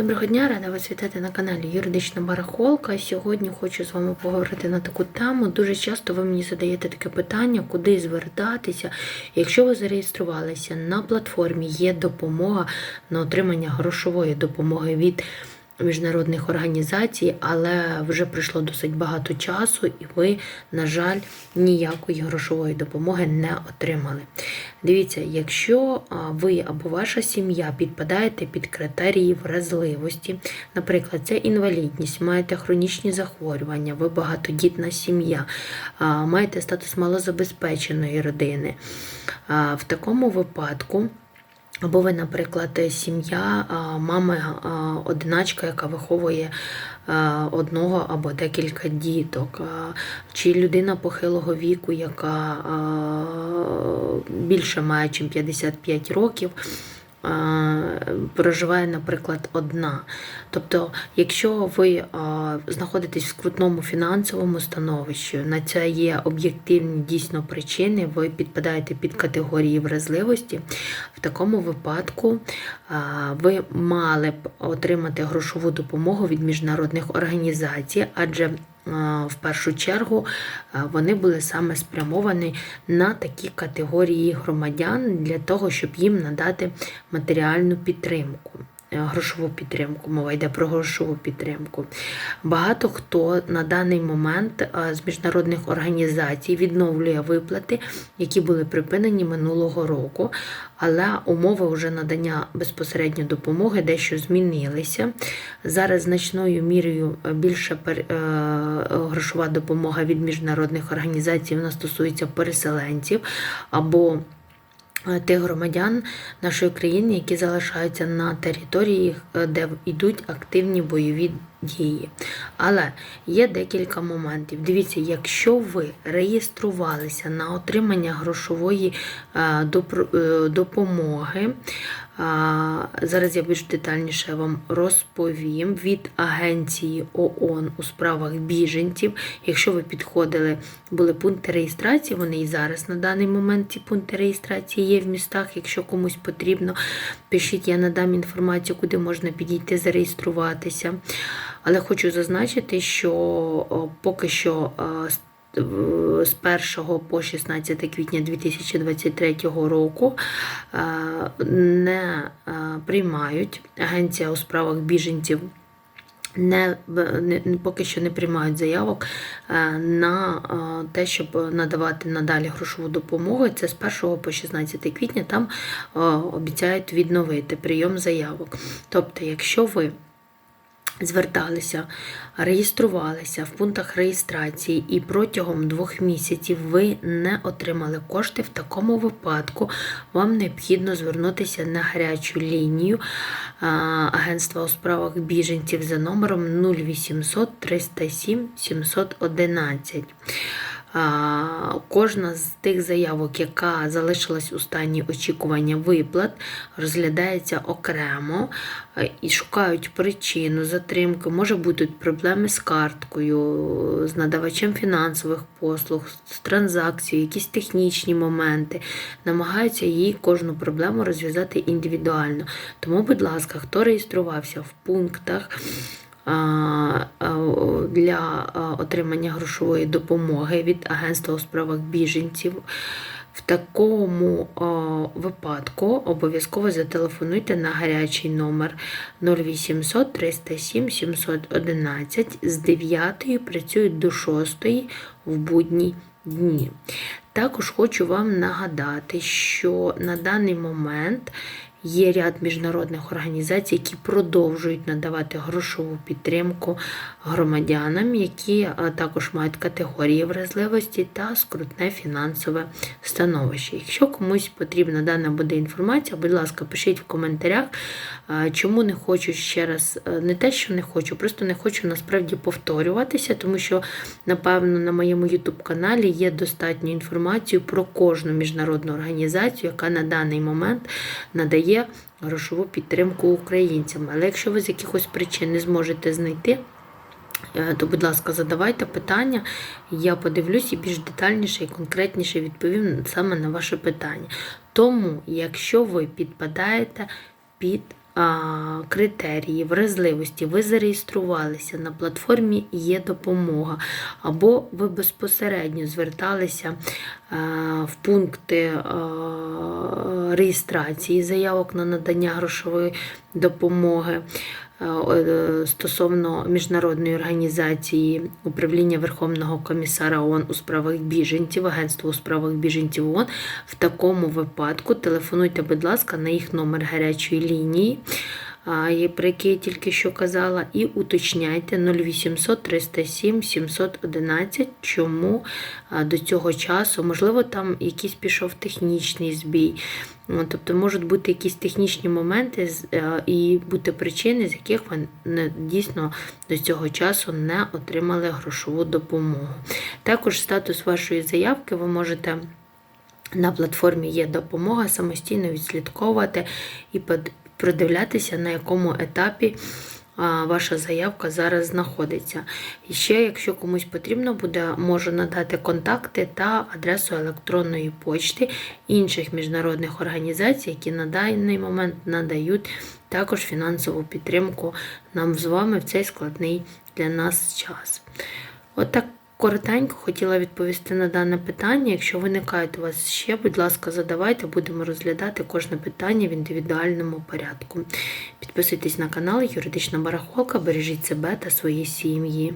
Доброго дня, рада вас вітати на каналі Юридична Барахолка. Сьогодні хочу з вами поговорити на таку тему. Дуже часто ви мені задаєте таке питання, куди звертатися. Якщо ви зареєструвалися на платформі, є допомога на отримання грошової допомоги від міжнародних організацій, але вже пройшло досить багато часу, і ви, на жаль, ніякої грошової допомоги не отримали. Дивіться, якщо ви або ваша сім'я підпадаєте під критерії вразливості, наприклад, це інвалідність, маєте хронічні захворювання, ви багатодітна сім'я, маєте статус малозабезпеченої родини, в такому випадку. Або ви, наприклад, сім'я, мами одиначка, яка виховує одного або декілька діток, чи людина похилого віку, яка більше має, ніж 55 років. А, Проживає, наприклад, одна. Тобто, якщо ви знаходитесь в скрутному фінансовому становищі, на це є об'єктивні дійсно причини, ви підпадаєте під категорії вразливості, в такому випадку ви мали б отримати грошову допомогу від міжнародних організацій, адже в першу чергу вони були саме спрямовані на такі категорії громадян для того, щоб їм надати матеріальну підтримку. Е, Грошову підтримку, мова йде про грошову підтримку. Багато хто на даний момент з міжнародних організацій відновлює виплати, які були припинені минулого року, але умови вже надання безпосередньо допомоги дещо змінилися. Зараз значною мірою е, більше е, грошова допомога від міжнародних організацій вона стосується переселенців або е, тих громадян нашої країни, які залишаються на території, е, де йдуть активні бойові дії. Але є декілька моментів. Дивіться, якщо ви реєструвалися на отримання грошової е, е, допомоги, Зараз я більш детальніше вам розповім від агенції ООН у справах біженців. Якщо ви підходили, були пункти реєстрації, вони і зараз на даний момент ці пункти реєстрації є в містах. Якщо комусь потрібно, пишіть, я надам інформацію, куди можна підійти зареєструватися. Але хочу зазначити, що поки що з 1 по 16 квітня 2023 року е, не е, приймають агенція у справах біженців. Не, не поки що не приймають заявок е, на те, щоб надавати надалі грошову допомогу. Це з 1 по 16 квітня там обіцяють відновити прийом заявок. Тобто, якщо ви зверталися, реєструвалися в пунктах реєстрації і протягом двох місяців ви не отримали кошти, в такому випадку вам необхідно звернутися на гарячу лінію Агентства у справах біженців за номером 0800 307 711. Кожна з тих заявок, яка залишилась у стані очікування виплат, розглядається окремо е, і шукають причину затримки. Може бути проблеми з карткою, з надавачем фінансових послуг, з транзакцією, якісь технічні моменти. Намагаються їй кожну проблему розв'язати індивідуально. Тому, будь ласка, хто реєструвався в пунктах для отримання грошової допомоги від Агентства у справах біженців. В такому випадку обов'язково зателефонуйте на гарячий номер 0800 307 711 з 9 працюють до 6 в будні дні. Також хочу вам нагадати, що на даний момент Є ряд міжнародних організацій, які продовжують надавати грошову підтримку громадянам, які також мають категорії вразливості та скрутне фінансове становище. Якщо комусь потрібна дана буде інформація, будь ласка, пишіть в коментарях, чому не хочу ще раз, е, не те, що не хочу, просто не хочу насправді повторюватися, тому що, напевно, на моєму YouTube каналі є достатньо інформації про кожну міжнародну організацію, яка на даний момент надає грошову підтримку українцям. Але якщо ви з якихось причин не зможете знайти, е, то, будь ласка, задавайте питання, я подивлюсь і більш детальніше і конкретніше відповім саме на ваше питання. Тому, якщо ви підпадаєте під критерії, вразливості, ви зареєструвалися на платформі Є допомога, або ви безпосередньо зверталися в пункти реєстрації заявок на надання грошової допомоги. Е, Стосовно міжнародної організації управління Верховного комісара ООН у справах біженців, Агентство у справах біженців ООН, в такому випадку телефонуйте, будь ласка, на їх номер гарячої лінії, про який я тільки що казала, і уточняйте 0800 307 711, чому до цього часу, можливо, там якийсь пішов технічний збій. Тобто можуть бути якісь технічні моменти е, і бути причини, з яких ви дійсно до цього часу не отримали грошову допомогу. Також статус вашої заявки ви можете на платформі є допомога самостійно відслідковувати і продивлятися, на якому етапі ваша заявка зараз знаходиться. І ще, якщо комусь потрібно буде, можу надати контакти та адресу електронної почти інших міжнародних організацій, які на даний момент надають також фінансову підтримку нам з вами в цей складний для нас час. Отак коротенько хотіла відповісти на дане питання. Якщо виникають у вас ще, будь ласка, задавайте, будемо розглядати кожне питання в індивідуальному порядку. Підписуйтесь на канал Юридична барахолка, бережіть себе та свої сім'ї.